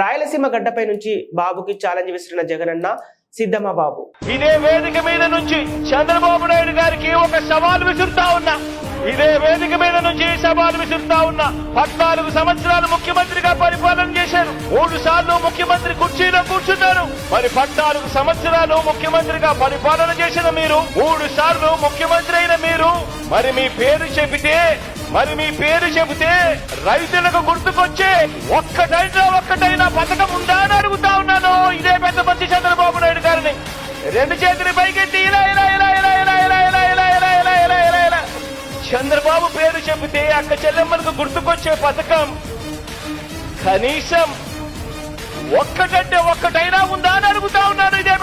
రాయలసీమ గడ్డపై నుంచి బాబుకి ఛాలెంజ్ విసిరిన జగనన్న సిద్ధమా బాబు? ఇదే వేదిక మీద నుంచి చంద్రబాబు నాయుడు గారికి ఒక సవాల్ విసురుతా ఉన్నా. ఇదే వేదిక మీద నుంచి సవాల్ విసురుతా ఉన్నా. పద్నాలుగు సంవత్సరాలు ముఖ్యమంత్రిగా పరిపాలన చేశారు. మూడు సార్లు ముఖ్యమంత్రి కుర్చీలో కూర్చున్నారు. మరి పద్నాలుగు సంవత్సరాలు ముఖ్యమంత్రిగా పరిపాలన చేసిన మీరు మూడు సార్లు ముఖ్యమంత్రి అయిన మీరు మరి మీ పేరు చెబితే మరి మీ పేరు చెబితే రైతులకు గుర్తుకొచ్చే ఒక్కటైనా ఒక్కటైనా పథకం ఉందా అని అడుగుతా ఉన్నాను ఇదే పెద్ద మంచి చంద్రబాబు నాయుడు గారిని రెండు చేతులు పైకెత్తి ఇలా ఇలా ఇలా ఇలా ఇలా ఇలా ఇలా ఇలా ఇలా ఇలా ఇలా ఇలా ఇలా చంద్రబాబు పేరు చెబితే అక్క చెల్లెమ్మలకు గుర్తుకొచ్చే పథకం కనీసం ఒక్కటంటే ఒక్కటైనా ఉందా అని అడుగుతా ఉన్నాను ఇదే